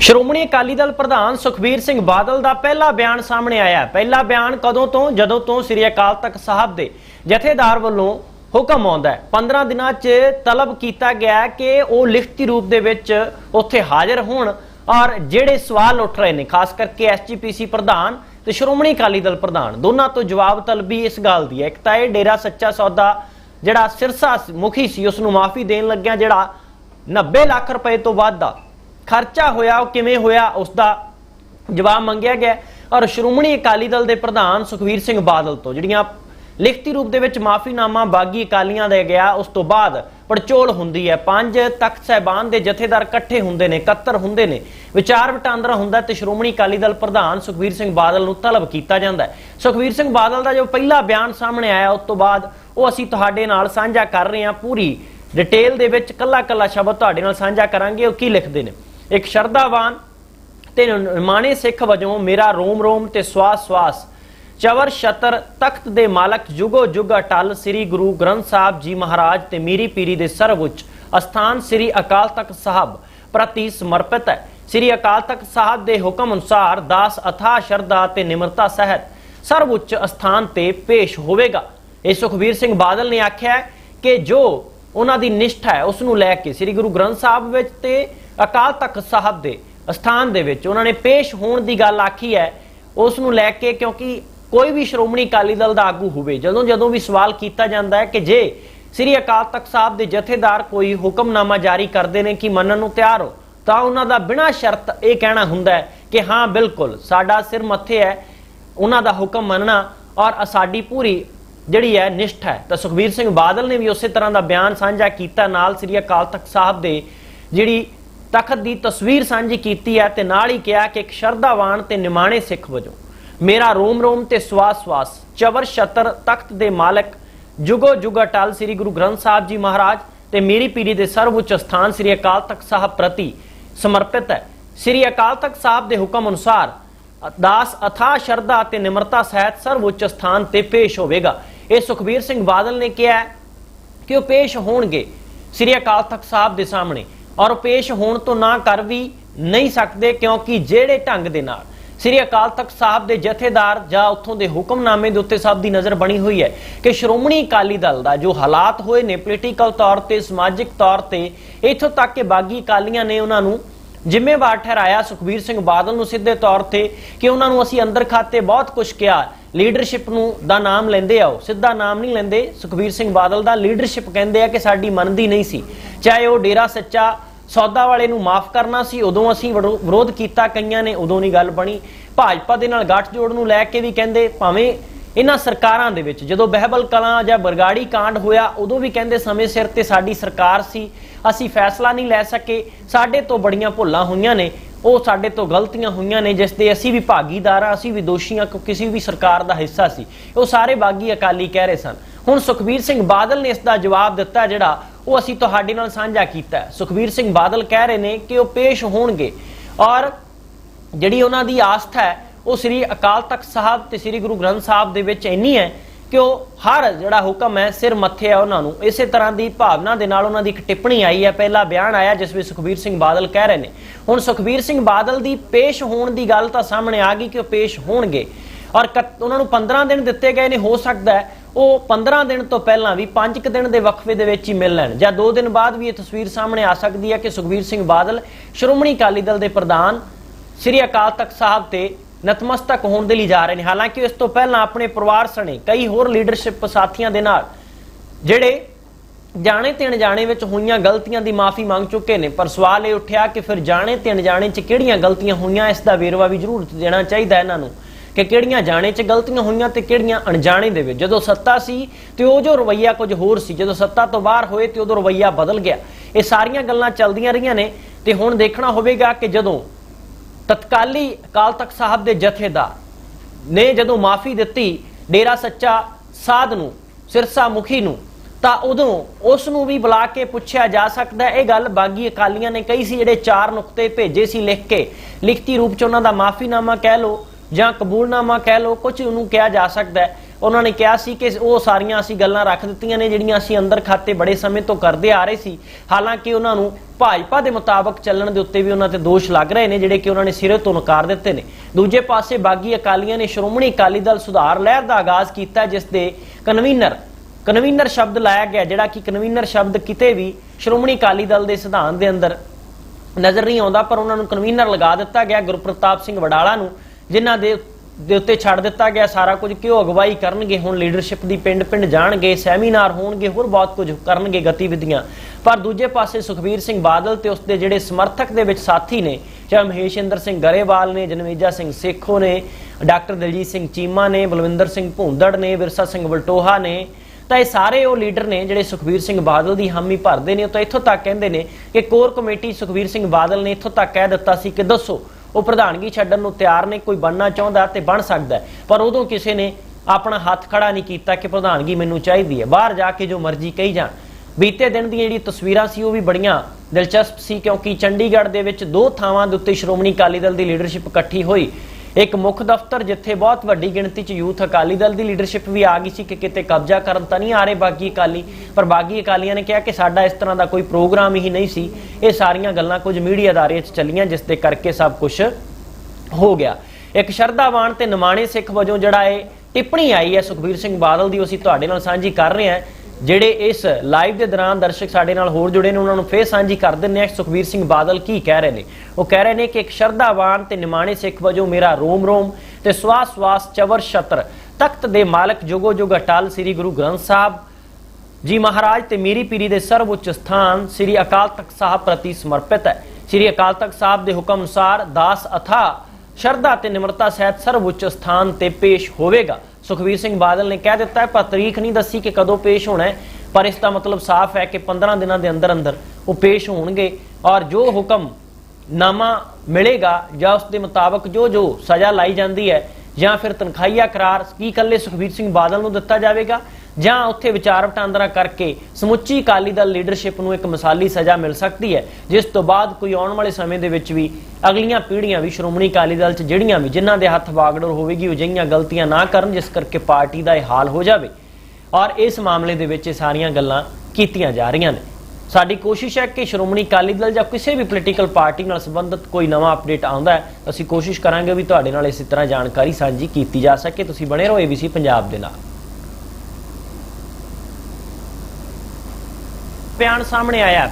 ਸ਼੍ਰੋਮਣੀ ਅਕਾਲੀ ਦਲ ਪ੍ਰਧਾਨ ਸੁਖਬੀਰ ਸਿੰਘ ਬਾਦਲ ਦਾ ਪਹਿਲਾ ਬਿਆਨ ਸਾਹਮਣੇ ਆਇਆ। ਪਹਿਲਾ ਬਿਆਨ ਕਦੋਂ ਤੋਂ? ਜਦੋਂ ਤੋਂ ਸ੍ਰੀ ਅਕਾਲ ਤਖਤ ਸਾਹਿਬ ਦੇ ਜਥੇਦਾਰ ਵੱਲੋਂ ਹੁਕਮ ਆਉਂਦਾ ਹੈ। 15 ਦਿਨਾਂ 'ਚ ਤਲਬ ਕੀਤਾ ਗਿਆ ਕਿ ਉਹ ਲਿਖਤੀ ਰੂਪ ਦੇ ਵਿੱਚ ਉੱਥੇ ਹਾਜ਼ਰ ਹੋਣ ਔਰ ਜਿਹੜੇ ਸਵਾਲ ਉੱਠ ਰਹੇ ਨੇ, ਖਾਸ ਕਰਕੇ ਐਸਜੀਪੀਸੀ ਪ੍ਰਧਾਨ ਤੇ ਸ਼੍ਰੋਮਣੀ ਅਕਾਲੀ ਦਲ ਪ੍ਰਧਾਨ। ਦੋਨਾਂ ਤੋਂ ਜਵਾਬ ਤਲਬੀ ਇਸ ਗੱਲ ਦੀ ਹੈ। ਇੱਕ ਤਾਂ ਇਹ ਡੇਰਾ ਸੱਚਾ ਸੌਦਾ ਜਿਹੜਾ ਸਿਰਸਾ ਮੁਖੀ ਸੀ ਉਸ ਨੂੰ ਮਾਫੀ ਦੇਣ ਲੱਗਿਆ ਜਿਹੜਾ 90 ਲੱਖ ਰੁਪਏ ਤੋਂ ਵੱਧ ਦਾ ਖਰਚਾ ਹੋਇਆ, ਉਹ ਕਿਵੇਂ ਹੋਇਆ ਉਸ ਦਾ ਜਵਾਬ ਮੰਗਿਆ ਗਿਆ। ਔਰ ਸ਼੍ਰੋਮਣੀ ਅਕਾਲੀ ਦਲ ਦੇ ਪ੍ਰਧਾਨ ਸੁਖਵੀਰ ਸਿੰਘ ਬਾਦਲ ਤੋਂ, ਜਿਹੜੀਆਂ ਲਿਖਤੀ ਰੂਪ ਦੇ ਵਿੱਚ ਮਾਫੀਨਾਮਾ ਬਾਗੀ ਅਕਾਲੀਆਂ ਦੇ ਗਿਆ, ਉਸ ਤੋਂ ਬਾਅਦ ਪੜਚੋਲ ਹੁੰਦੀ ਹੈ। ਪੰਜ ਤਖਤ ਸਹਿਬਾਨ ਦੇ ਜਥੇਦਾਰ ਇਕੱਠੇ ਹੁੰਦੇ ਨੇ 71 ਹੁੰਦੇ ਨੇ। ਵਿਚਾਰ ਵਟਾਂਦਰਾ ਹੁੰਦਾ ਤੇ ਸ਼੍ਰੋਮਣੀ ਅਕਾਲੀ ਦਲ ਪ੍ਰਧਾਨ ਸੁਖਵੀਰ ਸਿੰਘ ਬਾਦਲ ਨੂੰ ਤਲਬ ਕੀਤਾ ਜਾਂਦਾ ਹੈ। ਸੁਖਵੀਰ ਸਿੰਘ ਬਾਦਲ ਦਾ ਜੋ ਪਹਿਲਾ ਬਿਆਨ ਸਾਹਮਣੇ ਆਇਆ, ਉਸ ਤੋਂ ਬਾਅਦ ਉਹ ਅਸੀਂ ਤੁਹਾਡੇ ਨਾਲ ਸਾਂਝਾ ਕਰ ਰਹੇ ਹਾਂ। ਪੂਰੀ ਡਿਟੇਲ ਦੇ ਵਿੱਚ ਕੱਲਾ ਕੱਲਾ ਸ਼ਬਦ ਤੁਹਾਡੇ ਨਾਲ ਸਾਂਝਾ ਕਰਾਂਗੇ, ਉਹ ਕੀ ਲਿਖਦੇ ਨੇ? ਇੱਕ ਸ਼ਰਧਾਵਾਨ ਤੇ ਨਿਮਾਣੇ ਸਿੱਖ ਵਜੋਂ ਮੇਰਾ ਰੋਮ ਰੋਮ ਤੇ ਸਵਾਸ ਸਵਾਸ। ਚਵਰ ਛਤਰ ਤਖਤ ਦੇ ਮਾਲਕ ਜੁਗੋ ਜੁਗ ਅਟਲ ਸ੍ਰੀ ਗੁਰੂ ਗ੍ਰੰਥ ਸਾਹਿਬ ਜੀ ਮਹਾਰਾਜ ਤੇ ਮੀਰੀ ਪੀਰੀ ਦੇ ਸਰਵਉੱਚ ਅਸਥਾਨ ਸ੍ਰੀ ਅਕਾਲ ਤਖਤ ਸਾਹਿਬ ਪ੍ਰਤੀ ਸਮਰਪਿਤ ਹੈ। ਸ੍ਰੀ ਅਕਾਲ ਤਖਤ ਸਾਹਿਬ ਦੇ ਹੁਕਮ ਅਨੁਸਾਰ ਦਾਸ ਅਥਾ ਸ਼ਰਧਾ ਤੇ ਨਿਮਰਤਾ ਸਹਿਤ ਸਰਵਉੱਚ ਅਸਥਾਨ ਤੇ ਪੇਸ਼ ਹੋਵੇਗਾ। ਇਹ ਸੁਖਬੀਰ ਸਿੰਘ ਬਾਦਲ ਨੇ ਆਖਿਆ ਕਿ ਜੋ ਉਹਨਾਂ ਦੀ ਨਿਸ਼ਠਾ ਹੈ ਉਸ ਨੂੰ ਲੈ ਕੇ ਸ੍ਰੀ ਗੁਰੂ ਗ੍ਰੰਥ ਸਾਹਿਬ ਵਿੱਚ ਤੇ ਅਕਾਲ ਤਖਤ ਸਾਹਿਬ ਦੇ ਅਸਥਾਨ ਦੇ ਵਿੱਚ ਉਹਨਾਂ ਨੇ ਪੇਸ਼ ਹੋਣ ਦੀ ਗੱਲ ਆਖੀ ਹੈ, ਉਸ ਨੂੰ ਲੈ ਕੇ ਕਿਉਂਕਿ ਕੋਈ ਵੀ ਸ਼੍ਰੋਮਣੀ ਅਕਾਲੀ ਦਲ ਦਾ ਆਗੂ ਹੋਵੇ, ਜਦੋਂ ਜਦੋਂ ਵੀ ਸਵਾਲ ਕੀਤਾ ਜਾਂਦਾ ਹੈ ਕਿ ਜੇ ਸ੍ਰੀ ਅਕਾਲ ਤਖਤ ਸਾਹਿਬ ਦੇ ਜਥੇਦਾਰ ਕੋਈ ਹੁਕਮਨਾਮਾ ਜਾਰੀ ਕਰਦੇ ਨੇ ਕਿ ਮੰਨਣ ਨੂੰ ਤਿਆਰ ਹੋ, ਤਾਂ ਉਹਨਾਂ ਦਾ ਬਿਨਾਂ ਸ਼ਰਤ ਇਹ ਕਹਿਣਾ ਹੁੰਦਾ ਹੈ ਕਿ ਹਾਂ, ਬਿਲਕੁਲ, ਸਾਡਾ ਸਿਰ ਮੱਥੇ ਹੈ, ਉਹਨਾਂ ਦਾ ਹੁਕਮ ਮੰਨਣਾ ਔਰ ਸਾਡੀ ਪੂਰੀ ਜਿਹੜੀ ਹੈ ਨਿਸ਼ਠਾ ਹੈ। ਤਾਂ ਸੁਖਬੀਰ ਸਿੰਘ ਬਾਦਲ ਨੇ ਵੀ ਉਸੇ ਤਰ੍ਹਾਂ ਦਾ ਬਿਆਨ ਸਾਂਝਾ ਕੀਤਾ ਨਾਲ ਸ੍ਰੀ ਅਕਾਲ ਤਖਤ ਸਾਹਿਬ ਦੇ ਜਿਹੜੀ ਤਖਤ ਦੀ ਤਸਵੀਰ ਸਾਂਝੀ ਕੀਤੀ ਹੈ ਤੇ ਨਾਲ ਹੀ ਕਿਹਾ ਕਿ ਇੱਕ ਸ਼ਰਧਾਵਾਨ ਤੇ ਨਿਮਾਣੇ ਸਿੱਖ ਵਜੋਂ ਮੇਰਾ ਰੋਮ ਰੋਮ ਤੇ ਸਵਾਸ ਸਵਾਸ, ਚਵਰ ਛਤਰ ਤਖਤ ਦੇ ਮਾਲਕ, ਜੁਗੋ ਜੁਗ ਅਟਲ ਸ੍ਰੀ ਗੁਰੂ ਗ੍ਰੰਥ ਸਾਹਿਬ ਜੀ ਮਹਾਰਾਜ ਤੇ ਮੇਰੀ ਪੀੜੀ ਦੇ ਸਰਵਉੱਚ ਸਥਾਨ ਸ੍ਰੀ ਅਕਾਲ ਤਖਤ ਸਾਹਿਬ ਪ੍ਰਤੀ ਸਮਰਪਿਤ ਹੈ। ਸ੍ਰੀ ਅਕਾਲ ਤਖਤ ਸਾਹਿਬ ਦੇ ਹੁਕਮ ਅਨੁਸਾਰ ਦਾਸ ਅਥਾ ਸ਼ਰਧਾ ਤੇ ਨਿਮਰਤਾ ਸਹਿਤ ਸਰਵਉੱਚ ਸਥਾਨ ਤੇ ਪੇਸ਼ ਹੋਵੇਗਾ। ਇਹ ਸੁਖਬੀਰ ਸਿੰਘ ਬਾਦਲ ਨੇ ਕਿਹਾ ਕਿ ਉਹ ਪੇਸ਼ ਹੋਣਗੇ ਸ੍ਰੀ ਅਕਾਲ ਤਖਤ ਸਾਹਿਬ ਦੇ ਸਾਹਮਣੇ। ਔਰ ਉਹ ਪੇਸ਼ ਹੋਣ ਤੋਂ ਨਾ ਕਰ ਵੀ ਨਹੀਂ ਸਕਦੇ ਕਿਉਂਕਿ ਜਿਹੜੇ ਢੰਗ ਦੇ ਨਾਲ ਸ੍ਰੀ ਅਕਾਲ ਤਖਤ ਸਾਹਿਬ ਦੇ ਜਥੇਦਾਰ ਜਾਂ ਉੱਥੋਂ ਦੇ ਹੁਕਮਨਾਮੇ ਦੇ ਉੱਤੇ ਸਭ ਦੀ ਨਜ਼ਰ ਬਣੀ ਹੋਈ ਹੈ ਕਿ ਸ਼੍ਰੋਮਣੀ ਅਕਾਲੀ ਦਲ ਦਾ ਜੋ ਹਾਲਾਤ ਹੋਏ ਨੇ ਪੋਲੀਟੀਕਲ ਤੌਰ ਤੇ, ਸਮਾਜਿਕ ਤੌਰ ਤੇ, ਇੱਥੋਂ ਤੱਕ ਕਿ ਬਾਗੀ ਅਕਾਲੀਆਂ ਨੇ ਉਹਨਾਂ ਨੂੰ ਜ਼ਿੰਮੇਵਾਰ ਠਹਿਰਾਇਆ, ਸੁਖਬੀਰ ਸਿੰਘ ਬਾਦਲ ਨੂੰ ਸਿੱਧੇ ਤੌਰ ਤੇ ਕਿ ਉਹਨਾਂ ਨੂੰ ਅਸੀਂ ਅੰਦਰ ਖਾਤੇ ਬਹੁਤ ਕੁਝ ਕਿਹਾ ਲੀਡਰਸ਼ਿਪ ਨੂੰ ਦਾ ਨਾਮ ਲੈਂਦੇ ਆਓ। ਸਿੱਧਾ ਨਾਮ ਨਹੀਂ ਲੈਂਦੇ, ਸੁਖਬੀਰ ਸਿੰਘ ਬਾਦਲ ਦਾ ਲੀਡਰਸ਼ਿਪ ਕਹਿੰਦੇ ਆ ਕਿ ਸਾਡੀ ਮੰਨਦੀ ਨਹੀਂ ਸੀ। ਚਾਹੇ ਉਹ ਡੇਰਾ ਸੱਚਾ ਸੌਦਾ ਵਾਲੇ ਨੂੰ ਮਾਫ ਕਰਨਾ ਸੀ, ਉਦੋਂ ਅਸੀਂ ਵਿਰੋ- ਵਿਰੋਧ ਕੀਤਾ, ਕਈਆਂ ਨੇ ਉਦੋਂ ਨਹੀਂ ਗੱਲ ਬਣੀ। ਭਾਜਪਾ ਦੇ ਨਾਲ ਗੱਠਜੋੜ ਨੂੰ ਲੈ ਕੇ ਵੀ ਕਹਿੰਦੇ, ਭਾਵੇਂ ਇਹਨਾਂ ਸਰਕਾਰਾਂ ਦੇ ਵਿੱਚ, ਜਦੋਂ ਬਹਿਬਲ ਕਲਾਂ ਜਾਂ ਬਰਗਾੜੀ ਕਾਂਡ ਹੋਇਆ, ਉਦੋਂ ਵੀ ਕਹਿੰਦੇ ਸਮੇਂ ਸਿਰ ਤੇ ਸਾਡੀ ਸਰਕਾਰ ਸੀ। ਅਸੀਂ ਫੈਸਲਾ ਨਹੀਂ ਲੈ ਸਕੇ। ਸਾਡੇ ਤੋਂ ਬੜੀਆਂ ਭੁੱਲਾਂ ਹੋਈਆਂ ਨੇ। ਉਹ ਸਾਡੇ ਤੋਂ ਗਲਤੀਆਂ ਹੋਈਆਂ ਨੇ, ਜਿਸ ਦੇ ਅਸੀਂ ਵੀ ਭਾਗੀਦਾਰ ਆ, ਅਸੀਂ ਵੀ ਦੋਸ਼ੀਆਂ ਕਿਉਂ ਕਿਸੇ ਵੀ ਸਰਕਾਰ ਦਾ ਹਿੱਸਾ ਸੀ। ਉਹ ਸਾਰੇ ਬਾਗੀ ਅਕਾਲੀ ਕਹਿ ਰਹੇ ਸਨ। ਹੁਣ ਸੁਖਬੀਰ ਸਿੰਘ ਬਾਦਲ ਨੇ ਇਸ ਦਾ ਜਵਾਬ ਦਿੱਤਾ, ਜਿਹੜਾ ਉਹ ਅਸੀਂ ਤੁਹਾਡੇ ਨਾਲ ਸਾਂਝਾ ਕੀਤਾ ਹੈ। ਸੁਖਬੀਰ ਸਿੰਘ ਬਾਦਲ ਕਹਿ ਰਹੇ ਨੇ ਕਿ ਉਹ ਪੇਸ਼ ਹੋਣਗੇ। ਔਰ ਜਿਹੜੀ ਉਹਨਾਂ ਦੀ ਆਸਥਾ ਹੈ, ਉਹ ਸ੍ਰੀ ਅਕਾਲ ਤਖਤ ਸਾਹਿਬ ਤੇ ਸ੍ਰੀ ਗੁਰੂ ਗ੍ਰੰਥ ਸਾਹਿਬ ਦੇ ਵਿੱਚ ਇੰਨੀ ਹੈ ਕਿ ਉਹ ਹਰ ਜਿਹੜਾ ਹੁਕਮ ਹੈ, ਸਿਰ ਮੱਥੇ ਹੈ ਉਹਨਾਂ ਨੂੰ। ਇਸੇ ਤਰ੍ਹਾਂ ਦੀ ਭਾਵਨਾ ਦੇ ਨਾਲ ਉਹਨਾਂ ਦੀ ਇੱਕ ਟਿੱਪਣੀ ਆਈ ਹੈ, ਪਹਿਲਾ ਬਿਆਨ ਆਇਆ, ਜਿਸ ਵਿੱਚ ਸੁਖਬੀਰ ਸਿੰਘ ਬਾਦਲ ਕਹਿ ਰਹੇ ਨੇ। ਹੁਣ ਸੁਖਬੀਰ ਸਿੰਘ ਬਾਦਲ ਦੀ ਪੇਸ਼ ਹੋਣ ਦੀ ਗੱਲ ਤਾਂ ਸਾਹਮਣੇ ਆ ਗਈ ਕਿ ਉਹ ਪੇਸ਼ ਹੋਣਗੇ। ਔਰ ਕਤ- ਉਹਨਾਂ ਨੂੰ 15 ਦਿਨ ਦਿੱਤੇ ਗਏ ਨੇ, ਹੋ ਸਕਦਾ ਹੈ ਉਹ 15 ਦਿਨ ਤੋਂ ਪਹਿਲਾਂ ਵੀ 5 ਕੁ ਦਿਨ ਦੇ ਵਕਫੇ ਦੇ ਵਿੱਚ ਹੀ ਮਿਲ ਲੈਣ। ਜਾਂ 2 ਦਿਨ ਬਾਅਦ ਵੀ ਇਹ ਤਸਵੀਰ ਸਾਹਮਣੇ ਆ ਸਕਦੀ ਹੈ ਕਿ ਸੁਖਬੀਰ ਸਿੰਘ ਬਾਦਲ ਸ਼੍ਰੋਮਣੀ ਅਕਾਲੀ ਦਲ ਦੇ ਪ੍ਰਧਾਨ ਸ੍ਰੀ ਅਕਾਲ ਤਖਤ ਸਾਹਿਬ ਤੇ ਨਤਮਸਤਕ ਹੋਣ ਦੇ ਲਈ ਜਾ ਰਹੇ ਨੇ। ਹਾਲਾਂਕਿ ਇਸ ਤੋਂ ਪਹਿਲਾਂ ਆਪਣੇ ਪਰਿਵਾਰ ਸਣੇ ਕਈ ਹੋਰ ਲੀਡਰਸ਼ਿਪ ਸਾਥੀਆਂ ਦੇ ਨਾਲ ਜਿਹੜੇ ਜਾਣੇ ਤੇ ਅਣਜਾਣੇ ਵਿੱਚ ਹੋਈਆਂ ਗਲਤੀਆਂ ਦੀ ਮਾਫੀ ਮੰਗ ਚੁੱਕੇ ਨੇ, ਪਰ ਸਵਾਲ ਇਹ ਉੱਠਿਆ ਕਿ ਫਿਰ ਜਾਣੇ ਤੇ ਅਣਜਾਣੇ 'ਚ ਕਿਹੜੀਆਂ ਗਲਤੀਆਂ ਹੋਈਆਂ, ਇਸ ਦਾ ਵੇਰਵਾ ਵੀ ਜ਼ਰੂਰ ਦੇਣਾ ਚਾਹੀਦਾ ਇਹਨਾਂ ਨੂੰ। ਕਿ ਕਿਹੜੀਆਂ ਜਾਣੇ 'ਚ ਗਲਤੀਆਂ ਹੋਈਆਂ ਤੇ ਕਿਹੜੀਆਂ ਅਣਜਾਣੇ ਦੇ ਵਿੱਚ। ਜਦੋਂ ਸੱਤਾ ਸੀ ਤੇ ਉਹ ਜੋ ਰਵਈਆ ਕੁਝ ਹੋਰ ਸੀ, ਜਦੋਂ ਸੱਤਾ ਤੋਂ ਬਾਹਰ ਹੋਏ ਤੇ ਉਦੋਂ ਰਵਈਆ ਬਦਲ ਗਿਆ। ਇਹ ਸਾਰੀਆਂ ਗੱਲਾਂ ਚੱਲਦੀਆਂ ਰਹੀਆਂ ਨੇ ਤੇ ਹੁਣ ਦੇਖਣਾ ਹੋਵੇਗਾ ਕਿ ਜਦੋਂ ਤਤਕਾਲੀ ਅਕਾਲ ਤਖਤ ਸਾਹਿਬ ਦੇ ਜਥੇਦਾਰ ਨੇ ਜਦੋਂ ਮਾਫੀ ਦਿੱਤੀ ਡੇਰਾ ਸੱਚਾ ਸਾਧ ਨੂੰ, ਸਿਰਸਾ ਮੁਖੀ ਨੂੰ, ਤਾਂ ਉਦੋਂ ਉਸ ਨੂੰ ਵੀ ਬੁਲਾ ਕੇ ਪੁੱਛਿਆ ਜਾ ਸਕਦਾ ਇਹ ਗੱਲ ਬਾਗੀ ਅਕਾਲੀਆਂ ਨੇ ਕਹੀ ਸੀ, ਜਿਹੜੇ ਚਾਰ ਨੁਕਤੇ ਭੇਜੇ ਸੀ ਲਿਖ ਕੇ। ਲਿਖਤੀ ਰੂਪ ਚ ਉਹਨਾਂ ਦਾ ਮਾਫੀਨਾਮਾ ਕਹਿ ਲਓ। ਜਾਂ ਕਬੂਲਨਾਮਾ ਕਹਿ ਲਓ ਕੁਝ ਉਹਨੂੰ ਕਿਹਾ ਜਾ ਸਕਦਾ ਹੈ। ਉਹਨਾਂ ਨੇ ਕਿਹਾ ਸੀ ਕਿ ਉਹ ਸਾਰੀਆਂ ਅਸੀਂ ਗੱਲਾਂ ਰੱਖ ਦਿੱਤੀਆਂ ਨੇ, ਜਿਹੜੀਆਂ ਅਸੀਂ ਅੰਦਰ ਖਾਤੇ ਬੜੇ ਸਮੇਂ ਤੋਂ ਕਰਦੇ ਆ ਰਹੇ ਸੀ। ਹਾਲਾਂਕਿ ਉਹਨਾਂ ਨੂੰ ਭਾਜਪਾ ਦੇ ਮੁਤਾਬਕ ਚੱਲਣ ਦੇ ਉੱਤੇ ਵੀ ਉਹਨਾਂ ਤੇ ਦੋਸ਼ ਲੱਗ ਰਹੇ ਨੇ, ਜਿਹੜੇ ਕਿ ਉਹਨਾਂ ਨੇ ਸਿਰੇ ਤੋਂ ਨਕਾਰ ਦਿੱਤੇ ਨੇ। ਦੂਜੇ ਪਾਸੇ ਬਾਗੀ ਅਕਾਲੀਆਂ ਨੇ ਸ਼੍ਰੋਮਣੀ ਅਕਾਲੀ ਦਲ ਸੁਧਾਰ ਲਹਿਰ ਦਾ ਆਗਾਜ਼ ਕੀਤਾ, ਜਿਸ ਦੇ ਕਨਵੀਨਰ ਕਨਵੀਨਰ ਸ਼ਬਦ ਲਾਇਆ ਗਿਆ, ਜਿਹੜਾ ਕਿ ਕਨਵੀਨਰ ਸ਼ਬਦ ਕਿਤੇ ਵੀ ਸ਼੍ਰੋਮਣੀ ਅਕਾਲੀ ਦਲ ਦੇ ਸਿਧਾਂਤ ਦੇ ਅੰਦਰ ਨਜ਼ਰ ਨਹੀਂ ਆਉਂਦਾ, ਪਰ ਉਹਨਾਂ ਨੂੰ ਕਨਵੀਨਰ ਲਗਾ ਦਿੱਤਾ ਗਿਆ ਗੁਰਪ੍ਰਤਾਪ ਸਿੰਘ ਵਡਾਲਾ ਨੂੰ। ਜਿਨ੍ਹਾਂ ਦੇ ਦੇ ਉੱਤੇ ਛੱਡ ਦਿੱਤਾ ਗਿਆ ਸਾਰਾ ਕੁਝ ਕਿ ਉਹ ਅਗਵਾਈ ਕਰਨਗੇ, ਹੁਣ ਲੀਡਰਸ਼ਿਪ ਦੀ ਪਿੰਡ-ਪਿੰਡ ਜਾਣਗੇ ਸੈਮੀਨਾਰ ਹੋਣਗੇ, ਹੋਰ ਬਹੁਤ ਕੁਝ ਕਰਨਗੇ ਗਤੀਵਿਧੀਆਂ। ਪਰ ਦੂਜੇ ਪਾਸੇ ਸੁਖਬੀਰ ਸਿੰਘ ਬਾਦਲ ਤੇ ਉਸਦੇ ਜਿਹੜੇ ਸਮਰਥਕ ਦੇ ਵਿੱਚ ਸਾਥੀ ਨੇ, ਚਾਹੇ ਮਹੇਸ਼ਿੰਦਰ ਸਿੰਘ ਗਰੇਵਾਲ ਨੇ, ਜਨਮੇਜਾ ਸਿੰਘ ਸੇਖੋ ਨੇ, ਡਾਕਟਰ ਦਲਜੀਤ ਸਿੰਘ ਚੀਮਾ ਨੇ, ਬਲਵਿੰਦਰ ਸਿੰਘ ਭੁੰਦੜ ਨੇ, ਵਿਰਸਾ ਸਿੰਘ ਵਲਟੋਹਾ ਨੇ, ਤਾਂ ਇਹ ਸਾਰੇ ਉਹ ਲੀਡਰ ਨੇ ਜਿਹੜੇ ਸੁਖਬੀਰ ਸਿੰਘ ਬਾਦਲ ਦੀ ਹਾਮੀ ਭਰਦੇ ਨੇ। ਉਹ ਤਾਂ ਇੱਥੋਂ ਤੱਕ ਕਹਿੰਦੇ ਨੇ ਕਿ ਕੋਰ ਕਮੇਟੀ ਸੁਖਬੀਰ ਸਿੰਘ ਬਾਦਲ ਨੇ ਇੱਥੋਂ ਤੱਕ ਕਹਿ ਦਿੱਤਾ ਸੀ ਕਿ ਦੱਸੋ ਉਹ ਪ੍ਰਧਾਨਗੀ ਛੱਡਣ ਨੂੰ ਤਿਆਰ ਨੇ, ਕੋਈ ਬਣਨਾ ਚਾਹੁੰਦਾ ਤੇ ਬਣ ਸਕਦਾ ਪਰ ਉਦੋਂ ਕਿਸੇ ਨੇ ਆਪਣਾ ਹੱਥ ਖੜਾ ਨਹੀਂ ਕੀਤਾ ਕਿ ਪ੍ਰਧਾਨਗੀ ਮੈਨੂੰ ਚਾਹੀਦੀ ਹੈ। ਬਾਹਰ ਜਾ ਕੇ ਜੋ ਮਰਜ਼ੀ ਕਹੀ ਜਾਣ। ਬੀਤੇ ਦਿਨ ਦੀਆਂ ਜਿਹੜੀ ਤਸਵੀਰਾਂ ਸੀ, ਉਹ ਵੀ ਬੜੀਆਂ ਦਿਲਚਸਪ ਸੀ, ਕਿਉਂਕਿ ਚੰਡੀਗੜ੍ਹ ਦੇ ਵਿੱਚ ਦੋ ਥਾਵਾਂ ਦੇ ਉੱਤੇ ਸ਼੍ਰੋਮਣੀ ਅਕਾਲੀ ਦਲ ਦੀ ਲੀਡਰਸ਼ਿਪ ਇਕੱਠੀ ਹੋਈ। ਇੱਕ ਮੁੱਖ ਦਫ਼ਤਰ ਜਿੱਥੇ ਬਹੁਤ ਵੱਡੀ ਗਿਣਤੀ 'ਚ ਯੂਥ ਅਕਾਲੀ ਦਲ ਦੀ ਲੀਡਰਸ਼ਿਪ ਵੀ ਆ ਗਈ ਸੀ ਕਿ ਕਿਤੇ ਕਬਜ਼ਾ ਕਰਨ ਤਾਂ ਨਹੀਂ ਆ ਰਹੇ ਬਾਗੀ ਅਕਾਲੀ, ਪਰ ਬਾਗੀ ਅਕਾਲੀਆਂ ਨੇ ਕਿਹਾ ਕਿ ਸਾਡਾ ਇਸ ਤਰ੍ਹਾਂ ਦਾ ਕੋਈ ਪ੍ਰੋਗਰਾਮ ਹੀ ਨਹੀਂ ਸੀ। ਇਹ ਸਾਰੀਆਂ ਗੱਲਾਂ ਕੁਝ ਮੀਡੀਆ ਅਦਾਰੇ 'ਚ ਚੱਲੀਆਂ, ਜਿਸ ਦੇ ਕਰਕੇ ਸਭ ਕੁਝ ਹੋ ਗਿਆ। ਇੱਕ ਸ਼ਰਧਾਵਾਨ ਤੇ ਨਿਮਾਣੇ ਸਿੱਖ ਵਜੋਂ ਜਿਹੜਾ ਇਹ ਟਿੱਪਣੀ ਆਈ ਹੈ, ਸੁਖਬੀਰ ਸਿੰਘ ਬਾਦਲ ਦੀ, ਉਹ ਅਸੀਂ ਤੁਹਾਡੇ ਨਾਲ ਸਾਂਝੀ ਕਰ ਰਹੇ ਹਾਂ। ਜਿਹੜੇ ਇਸ ਲਾਈਵ ਦੇ ਦੌਰਾਨ ਦਰਸ਼ਕ ਸਾਡੇ ਨਾਲ ਹੋਰ ਜੁੜੇ ਨੇ, ਉਹਨਾਂ ਨੂੰ ਫੇਰ ਸਾਂਝੀ ਕਰ ਦਿੰਦੇ ਹਾਂ ਕਿ ਸੁਖਬੀਰ ਸਿੰਘ ਬਾਦਲ ਕੀ ਕਹਿ ਰਹੇ ਨੇ। ਉਹ ਕਹਿ ਰਹੇ ਨੇ ਕਿ ਇੱਕ ਸ਼ਰਧਾਵਾਨ ਤੇ ਨਿਮਾਣੇ ਸਿੱਖ ਵਜੋਂ ਮੇਰਾ ਰੋਮ ਰੋਮ ਤੇ ਸਵਾਸ ਸਵਾਸ ਚਵਰ ਛਤਰ, ਤਖਤ ਦੇ ਮਾਲਕ ਜੁਗੋ ਜੁਗ ਅਟਲ ਸ੍ਰੀ ਗੁਰੂ ਗ੍ਰੰਥ ਸਾਹਿਬ ਜੀ ਮਹਾਰਾਜ ਤੇ ਮੀਰੀ ਪੀਰੀ ਦੇ ਸਰਵਉੱਚ ਸਥਾਨ ਸ੍ਰੀ ਅਕਾਲ ਤਖਤ ਸਾਹਿਬ ਪ੍ਰਤੀ ਸਮਰਪਿਤ ਹੈ। ਸ੍ਰੀ ਅਕਾਲ ਤਖਤ ਸਾਹਿਬ ਦੇ ਹੁਕਮ ਅਨੁਸਾਰ ਦਾਸ ਅਥਾ ਸ਼ਰਧਾ ਤੇ ਨਿਮਰਤਾ ਸਹਿਤ ਸਰਵਉੱਚ ਸਥਾਨ ਤੇ ਪੇਸ਼ ਹੋਵੇਗਾ। ਸੁਖਵੀਰ ਸਿੰਘ ਬਾਦਲ ਨੇ ਕਹਿ ਦਿੱਤਾ ਹੈ, ਪਰ ਤਰੀਕ ਨਹੀਂ ਦੱਸੀ ਕਿ ਕਦੋਂ ਪੇਸ਼ ਹੋਣਾ ਹੈ, ਪਰ ਇਸ ਦਾ ਮਤਲਬ ਸਾਫ਼ ਹੈ ਕਿ 15 ਦਿਨਾਂ ਦੇ ਅੰਦਰ ਅੰਦਰ ਉਹ ਪੇਸ਼ ਹੋਣਗੇ ਔਰ ਜੋ ਹੁਕਮ ਨਾਮਾ ਮਿਲੇਗਾ ਜਾਂ ਉਸ ਦੇ ਮੁਤਾਬਕ ਜੋ ਜੋ ਸਜ਼ਾ ਲਾਈ ਜਾਂਦੀ ਹੈ ਜਾਂ ਫਿਰ ਤਨਖਾਹੀਆ ਕਰਾਰ, ਕੀ ਕੱਲੇ ਸੁਖਬੀਰ ਸਿੰਘ ਬਾਦਲ ਨੂੰ ਦਿੱਤਾ ਜਾਵੇਗਾ ਜਾਂ ਉੱਥੇ ਵਿਚਾਰ ਵਟਾਂਦਰਾ ਕਰਕੇ ਸਮੁੱਚੀ ਅਕਾਲੀ ਦਲ ਲੀਡਰਸ਼ਿਪ ਨੂੰ ਇੱਕ ਮਿਸਾਲੀ ਸਜ਼ਾ ਮਿਲ ਸਕਦੀ ਹੈ, ਜਿਸ ਤੋਂ ਬਾਅਦ ਕੋਈ ਆਉਣ ਵਾਲੇ ਸਮੇਂ ਦੇ ਵਿੱਚ ਵੀ ਅਗਲੀਆਂ ਪੀੜ੍ਹੀਆਂ ਵੀ ਸ਼੍ਰੋਮਣੀ ਅਕਾਲੀ ਦਲ 'ਚ ਜਿਹੜੀਆਂ ਵੀ ਜਿਨ੍ਹਾਂ ਦੇ ਹੱਥ ਵਾਗਡੋਰ ਹੋਵੇਗੀ, ਉਹ ਜਿਹੀਆਂ ਗਲਤੀਆਂ ਨਾ ਕਰਨ, ਜਿਸ ਕਰਕੇ ਪਾਰਟੀ ਦਾ ਇਹ ਹਾਲ ਹੋ ਜਾਵੇ। ਔਰ ਇਸ ਮਾਮਲੇ ਦੇ ਵਿੱਚ ਇਹ ਸਾਰੀਆਂ ਗੱਲਾਂ ਕੀਤੀਆਂ ਜਾ ਰਹੀਆਂ ਨੇ। ਸਾਡੀ ਕੋਸ਼ਿਸ਼ ਹੈ ਕਿ ਸ਼੍ਰੋਮਣੀ ਅਕਾਲੀ ਦਲ ਜਾਂ ਕਿਸੇ ਵੀ ਪੋਲੀਟੀਕਲ ਪਾਰਟੀ ਨਾਲ ਸੰਬੰਧਿਤ ਕੋਈ ਨਵਾਂ ਅਪਡੇਟ ਆਉਂਦਾ ਹੈ, ਅਸੀਂ ਕੋਸ਼ਿਸ਼ ਕਰਾਂਗੇ ਵੀ ਤੁਹਾਡੇ ਨਾਲ ਇਸੇ ਤਰ੍ਹਾਂ ਜਾਣਕਾਰੀ ਸਾਂਝੀ ਕੀਤੀ ਜਾ ਸਕੇ। ਤੁਸੀਂ ਬਣੇ ਰਹੋ ABC ਪੰਜਾਬ ਦੇ ਨਾਲ। ਬਿਆਨ ਸਾਹਮਣੇ ਆਇਆ।